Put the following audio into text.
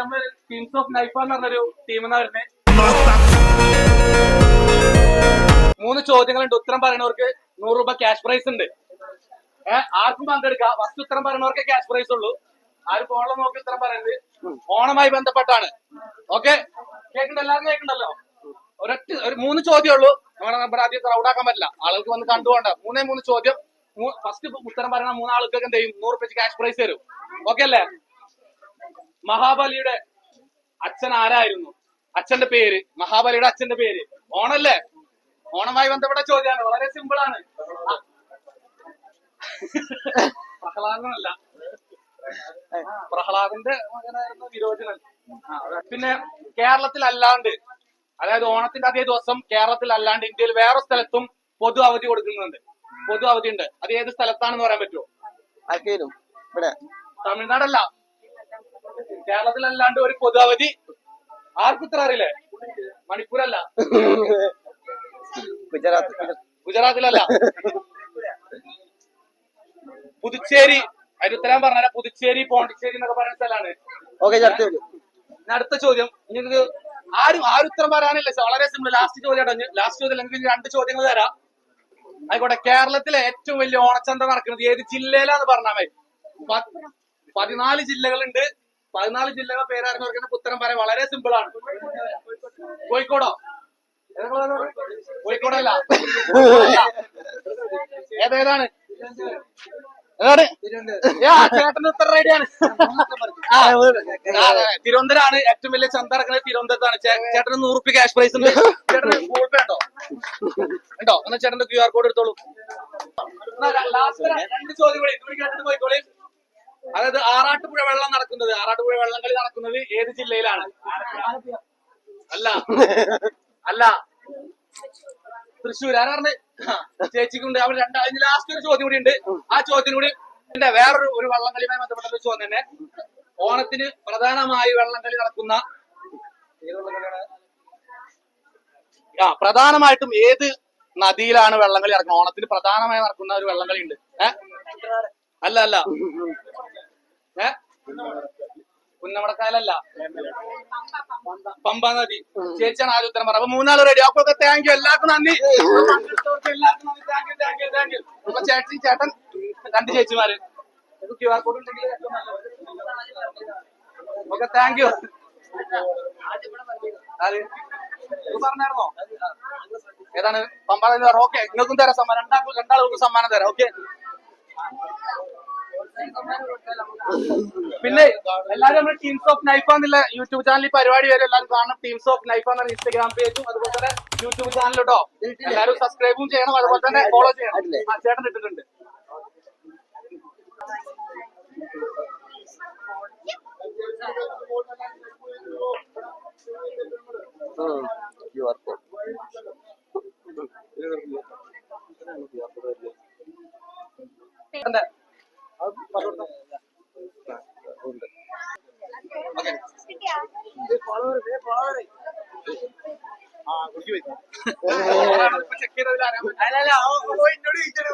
നമ്മൾ teams of Naifa എന്ന് പറഞ്ഞൊരു ടീം എന്നാ വരുന്നത് മൂന്ന് ചോദ്യങ്ങളുണ്ട്. ഉത്തരം പറയുന്നവർക്ക് നൂറ് രൂപ ക്യാഷ് പ്രൈസ് ഉണ്ട്. ഏഹ് ആർക്കും പങ്കെടുക്കാം. ഫസ്റ്റ് ഉത്തരം പറയുന്നവർക്ക് ക്യാഷ് പ്രൈസ് ഉള്ളൂ. ആര് ഫോണിൽ നോക്കി ഉത്തരം പറയുന്നത് ഓണമായി ബന്ധപ്പെട്ടാണ്. ഓക്കെ കേൾക്കണ്ട എല്ലാവരും കേൾക്കണ്ടല്ലോ ഒരൊറ്റ ഒരു മൂന്ന് ചോദ്യമേ ഉള്ളൂ. നമ്മുടെ നമ്മുടെ ആദ്യം ക്രൗഡാക്കാൻ പറ്റില്ല. ആളുകൾക്ക് വന്ന് കണ്ടുപോണ്ട മൂന്നേ മൂന്ന് ചോദ്യം. ഫസ്റ്റ് ഉത്തരം പറയുന്ന മൂന്നാൾക്കൊക്കെ എന്ത് ചെയ്യും? നൂറ് രൂപ ക്യാഷ് പ്രൈസ് തരും. ഓക്കെ അല്ലേ? മഹാബലിയുടെ അച്ഛൻ ആരായിരുന്നു? അച്ഛന്റെ പേര്? മഹാബലിയുടെ അച്ഛന്റെ പേര്? ഓണല്ലേ? ഓണമായി ബന്ധപ്പെട്ട ചോദ്യമാണ്. വളരെ സിമ്പിൾ ആണ്. പ്രഹ്ലാദനല്ല. പ്രഹ്ലാദന്റെ മകനായിരുന്നു വിരോചനൻ. പിന്നെ കേരളത്തിൽ അല്ലാണ്ട് അതായത് ഓണത്തിന്റെ അതേ ദിവസം കേരളത്തിൽ അല്ലാണ്ട് ഇന്ത്യയിൽ വേറെ സ്ഥലത്തും പൊതു അവധി കൊടുക്കുന്നുണ്ട്. പൊതു അവധി ഉണ്ട് അത് ഏത് സ്ഥലത്താണെന്ന് പറയാൻ പറ്റുമോ? തമിഴ്നാടല്ല. കേരളത്തിലല്ലാണ്ട് ഒരു പൊതു അവധി ആർക്കും ഇത്ര അറിയില്ലേ? മണിപ്പൂരല്ല. ഗുജറാത്ത് ഗുജറാത്തിലല്ല. പുതുച്ചേരി അതിന് ഉത്തരം പറഞ്ഞാൽ പുതുച്ചേരി പോണ്ടിച്ചേരി എന്നൊക്കെ പറയുന്ന സ്ഥലമാണ്. ഓക്കെ അടുത്ത ചോദ്യം. നിങ്ങൾക്ക് ആരും ആരും ഉത്തരം പറയാനില്ല. വളരെ സിമ്പിൾ ലാസ്റ്റ് ചോദ്യം അടഞ്ഞ് ലാസ്റ്റ് ചോദ്യം അല്ലെങ്കിൽ രണ്ട് ചോദ്യങ്ങൾ തരാം. ആയിക്കോട്ടെ. കേരളത്തിലെ ഏറ്റവും വലിയ ഓണച്ചന്ത നടക്കുന്നത് ഏത് ജില്ലയിലാന്ന് പറഞ്ഞാൽ മതി. പതിനാല് ജില്ലകളുണ്ട്. പതിനാല് ജില്ലകൾ ഉത്തരം പറയാൻ വളരെ സിമ്പിൾ ആണ്. കോഴിക്കോടോ? കോഴിക്കോടല്ല. ഏതേതാണ്? ഏതാണ്. തിരുവനന്തപുരമാണ് ഏറ്റവും വലിയ ചന്ത ഇറങ്ങുന്നത് തിരുവനന്തപുരത്താണ്. ചേട്ടന് നൂറ് റുപ്യ ക്യാഷ് പ്രൈസ് ഉണ്ട്. ചേട്ടന് ഗൂഗിൾ പേ ഉണ്ടോ? ഉണ്ടോ? എന്നാ ചേട്ടന്റെ ക്യു ആർ കോഡ് എടുത്തോളൂ ലാസ്റ്റ് രണ്ട് ചോദ്യം കൂടി പോയിക്കോളി. അതായത് ആറാട്ടുപുഴ വെള്ളം നടക്കുന്നത്. ആറാട്ടുപുഴ വെള്ളം കളി നടക്കുന്നത് ഏത് ജില്ലയിലാണ്? അല്ല. അല്ല. തൃശ്ശൂർ ആരാ പറഞ്ഞത് ചേച്ചിക്കുണ്ട്. അവർ രണ്ടാ അതിന് ലാസ്റ്റ് ഒരു ചോദ്യം കൂടി ഉണ്ട്. ആ ചോദ്യം കൂടി എന്റെ വേറൊരു ഒരു വള്ളംകളിയുമായി ബന്ധപ്പെട്ട ഒരു ചോദ്യം തന്നെ. ഓണത്തിന് പ്രധാനമായി വള്ളംകളി നടക്കുന്ന ആ പ്രധാനമായിട്ടും ഏത് നദിയിലാണ് വള്ളംകളി നടക്കുന്നത്? ഓണത്തിന് പ്രധാനമായി നടക്കുന്ന ഒരു വള്ളംകളി ഉണ്ട് ഏ? അല്ല അല്ല. ഏ? പുന്നമടക്കായലല്ല പമ്പ നദി. ചേച്ചിയാണ് ആദ്യം ഉത്തരം പറഞ്ഞത്. അപ്പൊ മൂന്നാൾ റെഡി അപ്പൊ താങ്ക് യു എല്ലാവർക്കും നന്ദി. അപ്പൊ ചേച്ചി ചേട്ടൻ രണ്ട് ചേച്ചിമാര്. ക്യു ആർ കോഡ് ഉണ്ടെങ്കിൽ ഓക്കെ താങ്ക് യു പറഞ്ഞായിരുന്നോ? ഏതാണ്? പമ്പാ ഓക്കെ നിങ്ങൾക്കും തരാം സമ്മാനം. രണ്ടാൾക്കും രണ്ടാൾക്കും സമ്മാനം തരാം ഓക്കെ പിന്നെ എല്ലാരും നമ്മുടെ ടീംസ് ഓഫ് നൈഫ് എന്നുള്ള യൂട്യൂബ് ചാനലിൽ പരിപാടി വരെ എല്ലാവരും കാണണം. ടീംസ് ഓഫ് നൈഫ എന്ന ഇൻസ്റ്റാഗ്രാം പേജും അതുപോലെ തന്നെ യൂട്യൂബ് ചാനൽ കേട്ടോ എല്ലാവരും സബ്സ്ക്രൈബും ചെയ്യണം അതുപോലെ തന്നെ ഫോളോ ചെയ്യണം. ചേട്ടൻ ഇട്ടിട്ടുണ്ട്. ആ കുടിക്ക് പോയി. അല്ല, അല്ല, അവൻ പോയി എന്നോട് ചോദിച്ചത്